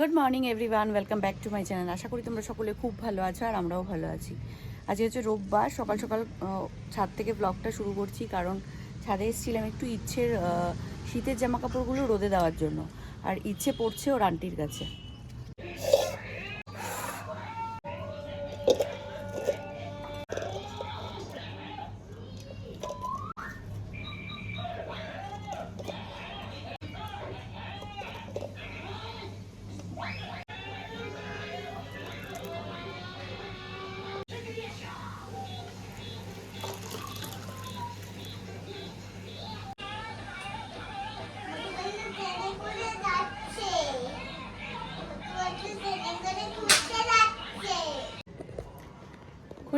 Good morning everyone welcome back to my channel আশা করি তোমরা সকলে খুব ভালো আছো আর আমরাও ভালো আছি। আজকে হচ্ছে রোববার, সকাল সকাল ছাদ থেকে ব্লগটা শুরু করছি কারণ ছাদে এসেছিলাম একটু ইচ্ছের শীতের জামা কাপড়গুলো রোদে দেওয়ার জন্য। আর ইচ্ছে পড়ছে ওর আন্টির কাছে।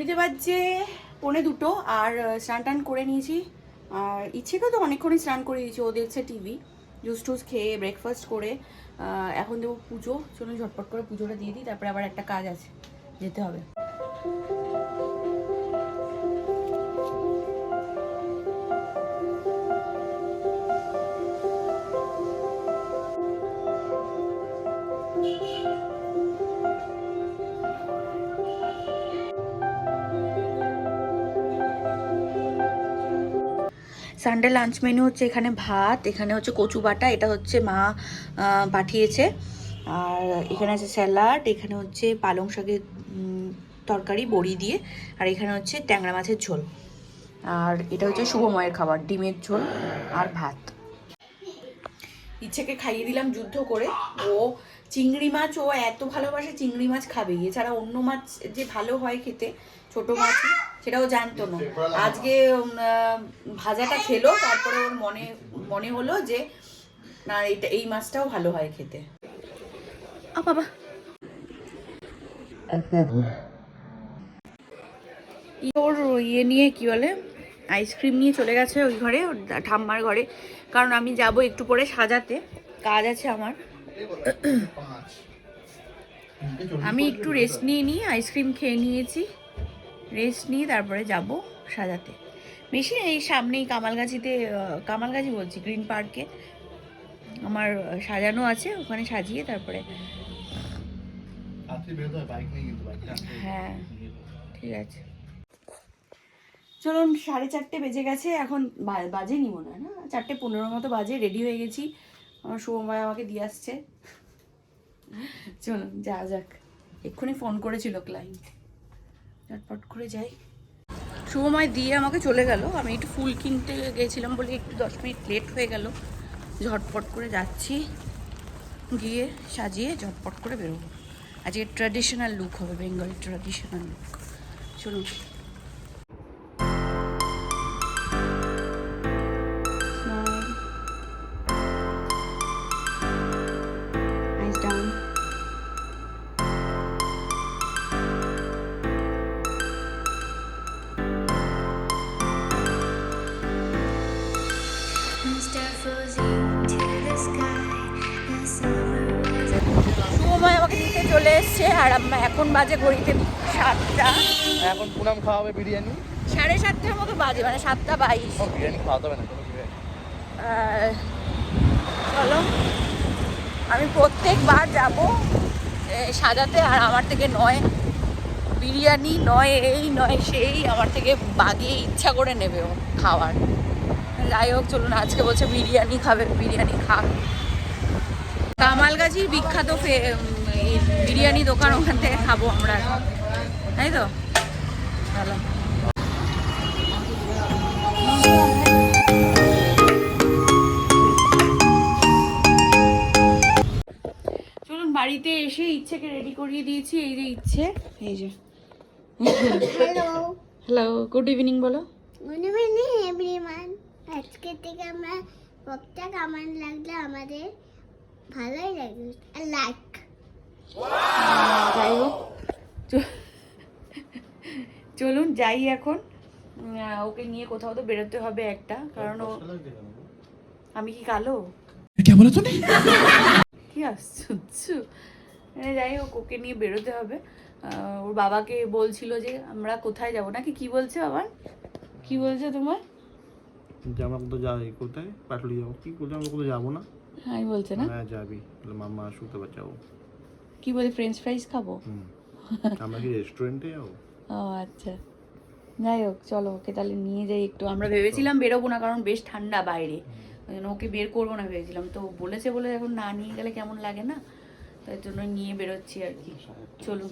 ঘড়িতে বাজছে পৌনে দুটো আর স্নান টান করে নিয়েছি। আর ইচ্ছেকে তো অনেকক্ষণই স্নান করে দিয়েছি, ও দেখছে টিভি, জুস টুস খেয়ে ব্রেকফাস্ট করে এখন দেবো পুজো, চলুন ঝটপট করে পুজোটা দিয়ে দিই, তারপরে আবার একটা কাজ আছে, যেতে হবে। সানডে লাঞ্চ মেনু হচ্ছে এখানে ভাত, এখানে হচ্ছে কচু বাটা, এটা হচ্ছে মা পাঠিয়েছে। আর এখানে আছে স্যালাড, এখানে হচ্ছে পালং শাকের তরকারি, বড়ি দিয়ে, আর এখানে হচ্ছে ট্যাংরা মাছের ঝোল। আর এটা হচ্ছে শুভময়ের খাবার, ডিমের ঝোল আর ভাত। ইচ্ছেকে খাইয়ে দিলাম যুদ্ধ করে। ও চিংড়ি মাছ, ও এত ভালোবাসে চিংড়ি মাছ খাবে। এছাড়া অন্য মাছ যে ভালো হয় খেতে ছোট মাছ সেটাও জানতো না। আজকে ভাজাটা খেলো তারপরে ওর মনে মনে হলো যে না এটা এই মাছটাও ভালো হয় খেতে। আ বাবা। ই- ওর ইয়ে নিয়ে কি বলে আইসক্রিম নিয়ে চলে গেছে ওই ঘরে ওর ঠাম্মার ঘরে। কারণ আমি যাব একটু পরে সাজাতে কাজ আছে আমার। আমি একটু রেস্ট নিয়ে নিয়ে আইসক্রিম খেয়ে নিয়েছি। রেস্ট নিয়ে তারপরে যাব সাজাতে। বেশি এই সামনেই কামালগাছিতে কামালগাছি বলছি গ্রিন পার্কে আমার সাজানো আছে ওখানে সাজিয়ে তারপরে। হয় হ্যাঁ। ঠিক আছে। চলুন সাড়ে চারটে বেজে গেছে এখন বাজে বাজেনি মনে হয় না? চারটে পনেরো মতো বাজে রেডি হয়ে গেছি। আমার শুভময় আমাকে দিয়ে আসছে। চলুন যা যাক। এক্ষুনি ফোন করেছিল ক্লায়েন্ট চটপট করে যাই। শুভময় দিয়ে আমাকে চলে গেল। আমি একটু ফুল কিনতে গেছিলাম বলে একটু দশ মিনিট লেট হয়ে গেল। ঝটপট করে যাচ্ছি। গিয়ে সাজিয়ে ঝটপট করে বেরোবো। আজকে ট্র্যাডিশনাল লুক হবে বেঙ্গলি ট্র্যাডিশনাল লুক চলুন। শুভময় আমাকে নিতে চলে এসছে আর এখন বাজে ঘড়িতে সাতটা। এখন পুনাম খাওয়াবে বিরিয়ানি? সাড়ে সাতটার মতো বাজে মানে সাতটা বাইশ। বিরিয়ানি খাওয়াতে হবে না কোনো চলো আমি প্রত্যেকবার যাব সাজাতে আর আমার থেকে নয় বিরিয়ানি নয় এই নয় সেই আমার থেকে বাগিয়ে ইচ্ছা করে নেবে ও খাওয়ার। যাই হোক চলুন আজকে বলছে বিরিয়ানি খাবে বিরিয়ানি খাক। কামালগাছির বিখ্যাত বিরিয়ানি দোকান ওখান থেকে খাব আমরা তাই তো? চলো চলুন বাড়িতে এসে ইচ্ছেকে রেডি করিয়ে দিয়েছি এই যে ইচ্ছে এই যে। হ্যালো হ্যালো গুড ইভিনিং বলো। গুড ইভিনিং আজকে থেকে আমরা ব্লগটা কেমন লাগলে আমাদের? ভালোই লাগল। লাইক যাই হোক চলুন যাই এখন। ওকে নিয়ে কোথাও তো বেরোতে হবে একটা কারণ ও আমি কি কালো? কি আশ্চর্য। যাই হোক ওকে নিয়ে বেরোতে হবে। ওর বাবাকে বলছিল যে আমরা কোথায় যাব? নাকি কি বলছে আবার কি বলছে তোমার? যে আমরা কোথাও যাই কোথায়? পাটুলি যাব। কি করলে আমরা কোথাও যাব না? আমি বলছে না। হ্যাঁ যাবি। বলে মাম্মা আসুক তারপর যাব। কি বলে ফ্রেঞ্চ ফ্রাইজ খাব? আমরা কি রেস্টুরেন্টে যাব? ও আচ্ছা। যাই হোক চলো ওকে তাহলে নিয়ে যাই একটু। আমরা ভেবেছিলাম বেরোবো না কারণ বেশ ঠান্ডা বাইরে। ওই জন্য ওকে বের করব না ভেবেছিলাম। তো বলেছে বলে এখন না নিয়ে গেলে কেমন লাগে না? তাই জন্য নিয়ে বেরোচ্ছি আর কি। চলুন।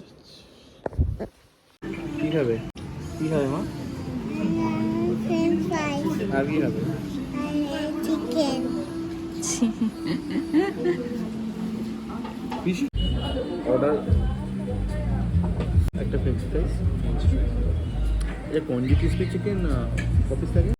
কি খাবে? কি খাবে মা? আর কি খাবে চিকেন পিস অর্ডার একটা ফ্রেঞ্চ ফ্রাইস এটা ক্রিসপি চিকেন কপিস থাকে?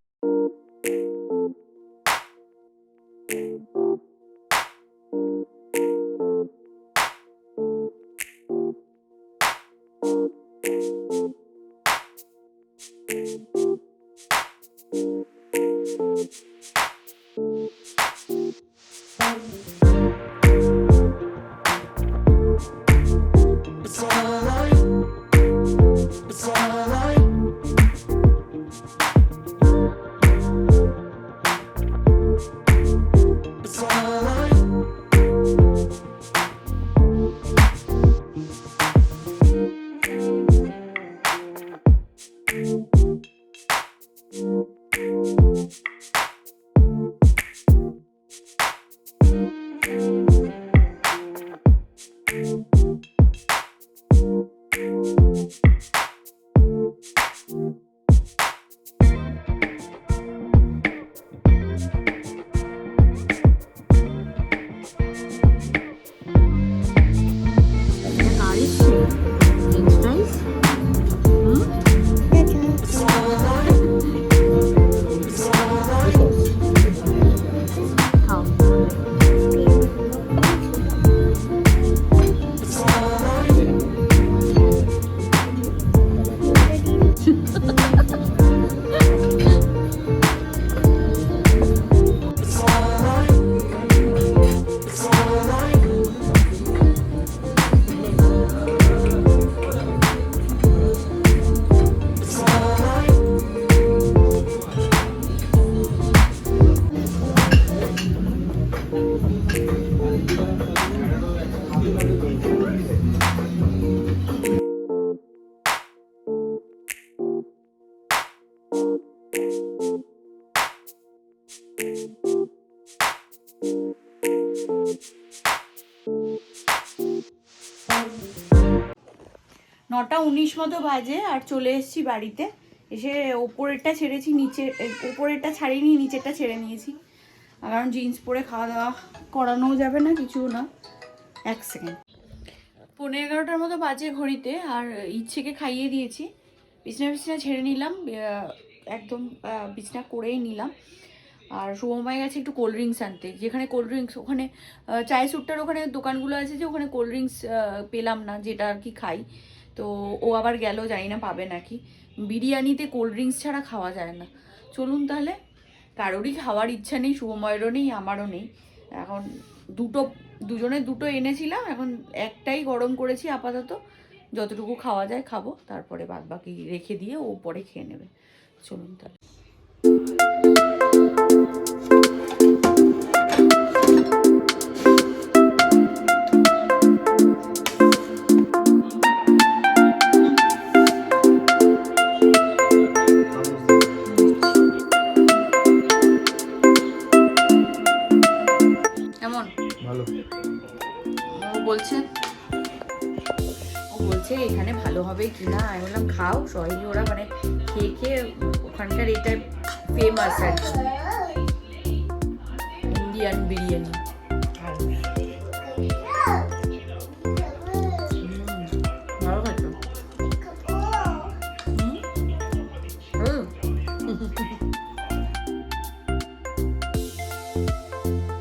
নটা উনিশ মতো বাজে আর চলে এসেছি বাড়িতে। এসে ওপরেরটা ছেড়েছি, নিচে ওপরেরটা ছাড়িনি, নিচেরটা ছেড়ে নিয়েছি। কারণ জিন্স পরে খাওয়া দাওয়া করানোও যাবে না কিছু না। এক সেকেন্ড। পনেরো এগারোটার মতো বাজে ঘড়িতে আর ইচ্ছেকে খাইয়ে দিয়েছি। বিছনা বিছনা ছেড়ে নিলাম একদম বিছনা করেই নিলাম। আর শুভমায় গেছে একটু কোল্ড ড্রিঙ্কস আনতে। যেখানে কোল্ড ড্রিঙ্কস, ওখানে চায় সুট্টার ওখানে দোকানগুলো আছে যে ওখানে কোল্ড ড্রিঙ্কস পেলাম না, যেটা আর কি খাই। তো ও আবার গেল, জানি না পাবে নাকি। বিরিয়ানিতে কোল্ড ড্রিঙ্কস ছাড়া খাওয়া যায় না। চলুন তাহলে, কারোরই খাওয়ার ইচ্ছা নেই শুভময়েরও নেই, আমারও নেই। এখন দুটো, দুজনে দুটো এনেছিলাম, এখন একটাই গরম করেছি আপাতত। যতটুকু খাওয়া যায় খাব, তারপরে বাদ বাকি রেখে দিয়ে ও পরে খেয়ে নেবে। চলুন তাহলে। সবাই। ওরা মানে খেয়ে খেয়ে ওখানকার এটা ফেমাস আর কি।